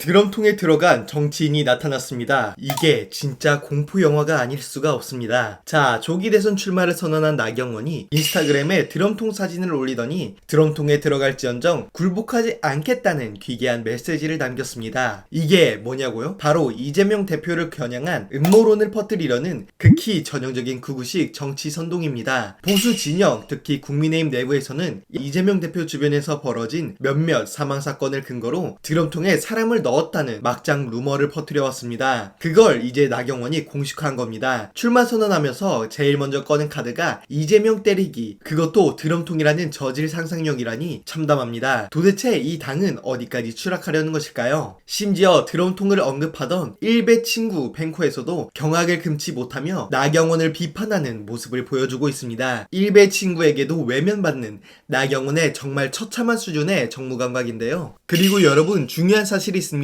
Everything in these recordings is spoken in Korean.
드럼통에 들어간 정치인이 나타났습니다. 이게 진짜 공포 영화가 아닐 수가 없습니다. 자, 조기 대선 출마를 선언한 나경원이 인스타그램에 드럼통 사진을 올리더니 드럼통에 들어갈지언정 굴복하지 않겠다는 귀계한 메시지를 남겼습니다. 이게 뭐냐고요? 바로 이재명 대표를 겨냥한 음모론을 퍼뜨리려는 극히 전형적인 구구식 정치 선동입니다. 보수 진영, 특히 국민의힘 내부에서는 이재명 대표 주변에서 벌어진 몇몇 사망 사건을 근거로 드럼통에 사람을 넣 었다는 막장 루머를 퍼뜨려 왔습니다. 그걸 이제 나경원이 공식화한 겁니다. 출마 선언하면서 제일 먼저 꺼낸 카드가 이재명 때리기. 그것도 드럼통이라는 저질 상상력이라니 참담합니다. 도대체 이 당은 어디까지 추락하려는 것일까요? 심지어 드럼통을 언급하던 일베 친구 뱅코에서도 경악을 금치 못하며 나경원을 비판하는 모습을 보여주고 있습니다. 일베 친구에게도 외면받는 나경원의 정말 처참한 수준의 정무감각인데요. 그리고 여러분 중요한 사실이 있습니다.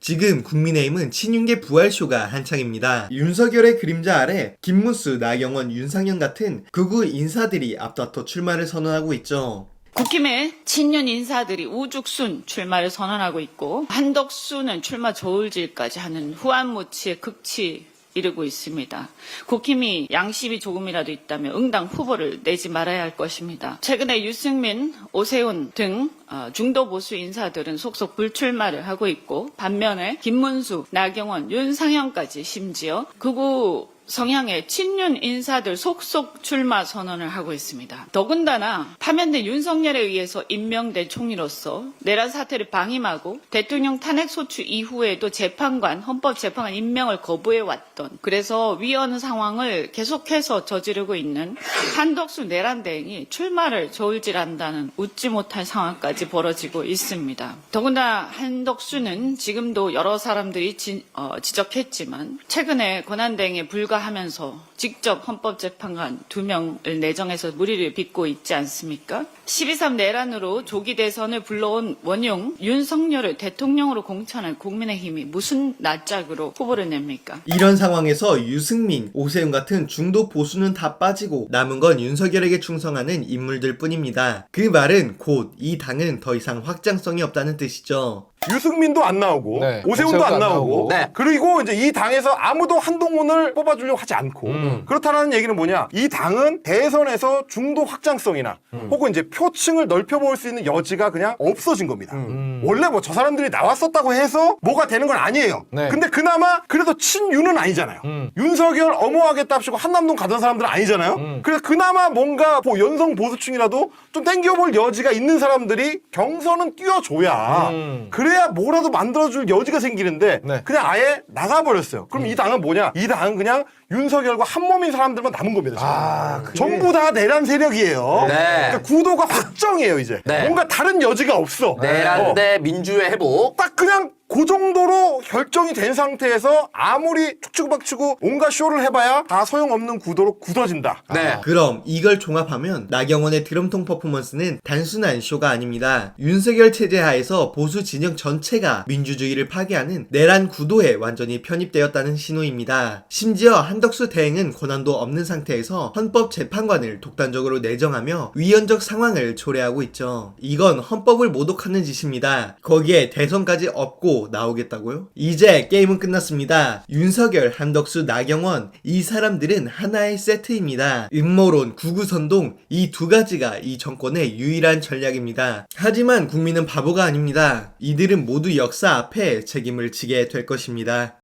지금 국민의힘은 친윤계 부활쇼가 한창입니다. 윤석열의 그림자 아래 김문수, 나경원, 윤상현 같은 극우 인사들이 앞다퉈 출마를 선언하고 있죠. 국힘의 친윤 인사들이 우죽순 출마를 선언하고 있고 한덕수는 출마 저울질까지 하는 후한무치의 극치 이르고 있습니다. 국힘이 양심이 조금이라도 있다면 응당 후보를 내지 말아야 할 것입니다. 최근에 유승민, 오세훈 등 어, 중도 보수 인사들은 속속 불출마를 하고 있고 반면에 김문수, 나경원, 윤상현까지 심지어 극우 성향의 친윤 인사들 속속 출마 선언을 하고 있습니다. 더군다나 파면된 윤석열에 의해서 임명된 총리로서 내란 사태를 방임하고 대통령 탄핵 소추 이후에도 재판관, 헌법재판관 임명을 거부해 왔던 그래서 위헌 상황을 계속해서 저지르고 있는 한덕수 내란 대행이 출마를 저울질한다는 웃지 못할 상황까지 벌어지고 있습니다. 더군다나 한덕수는 지금도 여러 사람들이 지, 어, 지적했지만 최근에 권한대행에 불과 하면서 직접 헌법재판관 두 명을 내정해서 무리를 빚고 있지 않습니까? 12.3 내란으로 조기 대선을 불러온 원용 윤석열을 대통령으로 공천할 국민의힘이 무슨 낯짝으로 후보를 냅니까? 이런 상황에서 유승민, 오세훈 같은 중도 보수는 다 빠지고 남은 건 윤석열에게 충성하는 인물들 뿐입니다. 그 말은 곧 이 당은 더 이상 확장성이 없다는 뜻이죠. 유승민도 안 나오고 네, 오세훈도 안 나오고 네. 그리고 이제 이 당에서 아무도 한동훈을 뽑아주려고 하지 않고 음. 그렇다는 얘기는 뭐냐 이 당은 대선에서 중도 확장성이나 음. 혹은 이제 표층을 넓혀볼 수 있는 여지가 그냥 없어진 겁니다 음. 원래 뭐 저 사람들이 나왔었다고 해서 뭐가 되는 건 아니에요 네. 근데 그나마 그래도 친윤은 아니잖아요 음. 윤석열 엄호하겠답시고 한남동 가던 사람들은 아니잖아요 음. 그래서 그나마 뭔가 뭐 연성 보수층이라도 좀 땡겨볼 여지가 있는 사람들이 경선은 뛰어줘야 음. 그래야 뭐라도 만들어줄 여지가 생기는데 네. 그냥 아예 나가버렸어요. 그럼 이 당은 뭐냐? 이 당은 그냥 윤석열과 한 몸인 사람들만 남은 겁니다. 지금. 아, 그게- 전부 다 내란 세력이에요. 네. 그러니까 구도가 확정이에요 이제. 네. 뭔가 다른 여지가 없어. 어. 내란 대 민주의 회복. 딱 그냥 그 정도로 결정이 된 상태에서 아무리 축축 박치고 온갖 쇼를 해봐야 다 소용없는 구도로 굳어진다. 네. 그럼 이걸 종합하면 나경원의 드럼통 퍼포먼스는 단순한 쇼가 아닙니다. 윤석열 체제 하에서 보수 진영 전체가 민주주의를 파괴하는 내란 구도에 완전히 편입되었다는 신호입니다. 심지어 한덕수 대행은 권한도 없는 상태에서 헌법재판관을 독단적으로 내정하며 위헌적 상황을 초래하고 있죠. 이건 헌법을 모독하는 짓입니다. 거기에 대선까지 업고 나오겠다고요? 이제 게임은 끝났습니다. 윤석열, 한덕수, 나경원 이 사람들은 하나의 세트입니다. 음모론, 구구선동 이 두 가지가 이 정권의 유일한 전략입니다. 하지만 국민은 바보가 아닙니다. 이들은 모두 역사 앞에 책임을 지게 될 것입니다.